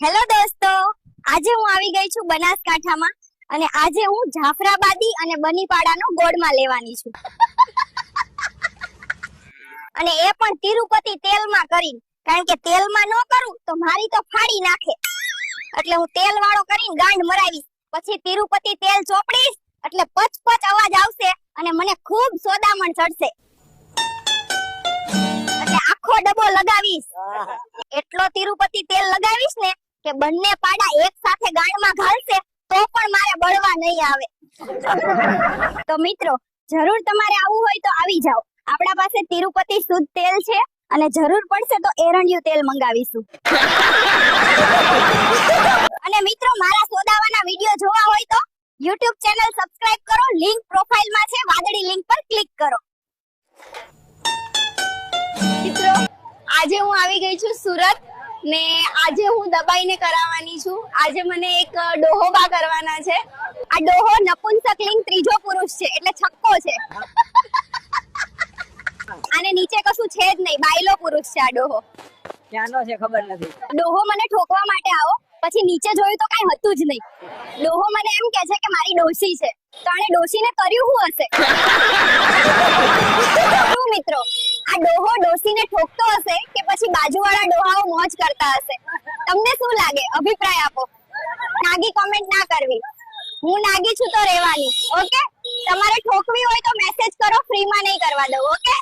Hello દોસ્તો આજે હું આવી ગઈ છું બનાસકાંઠામાં અને આજે હું જાફરાબાદી અને બનીપાડાનો ગોળમાં લેવાની છું. અને એ પણ તિરુપતિ તેલમાં કરીને કારણ કે તેલમાં ન કરું તો મારી તો ફાડી નાખે. એટલે હું તેલ વાળો કરીને ગાંઠ મરાવીશ. પછી તિરુપતિ તેલ ચોપડીશ એટલે પચ પચ અવાજ આવશે અને મને ખૂબ સોદામણ ચડશે. એટલે આખો ડબ્બો લગાવીશ. એટલો તિરુપતિ તેલ લગાવીશ ને કે બંને પાડા એક સાથે ગાંઠમાં ઘાલશે તો પણ મારે બળવા નહીં આવે. તો મિત્રો, જરૂર તમારે આવું હોય તો આવી જાઓ. આપણા પાસે તિરુપતિ શુદ્ધ તેલ છે અને જરૂર પડશે તો એરંડિયું તેલ મંગાવીશું. અને મિત્રો, મારા સોદાવાના વિડિયો જોવા હોય તો YouTube ચેનલ સબસ્ક્રાઇબ કરો, લિંક પ્રોફાઇલમાં છે, વાદળી લિંક પર ક્લિક કરો. મિત્રો, આજે હું આવી ગઈ છું સુરત. ને આજે હું દબાઈને કરાવવાની છું. આજે મને એક ડોહોબા કરવાના છે. આ ડોહો નપુંસક લિંગ ત્રીજો પુરુષ છે એટલે છક્કો છે. અને નીચે કશું છે જ નહીં બાયલો પુરુષ છે આ ડોહો. ક્યાંનો છે ખબર નથી. ડોહો મને ઠોકવા માટે આવો પછી નીચે જોયું તો કઈ હતું જ નહીં. ડોહો મને એમ કે છે કે મારી ડોશી છે. તો આને ડોશીને કર્યું શું હશે? મિત્રો? આ ડોહો ડોશીને ઠોકતો હશે પછી બાજુવાળા ડોહાઓ મોજ કરતા હશે. તમને શું લાગે? અભિપ્રાય આપો. નાગી કોમેન્ટ ના કરવી. હું નાગી છું તો રહેવાની. ઓકે? તમારે ઠોકવી હોય તો મેસેજ કરો ફ્રીમાં નહીં કરવા દઉં. ઓકે?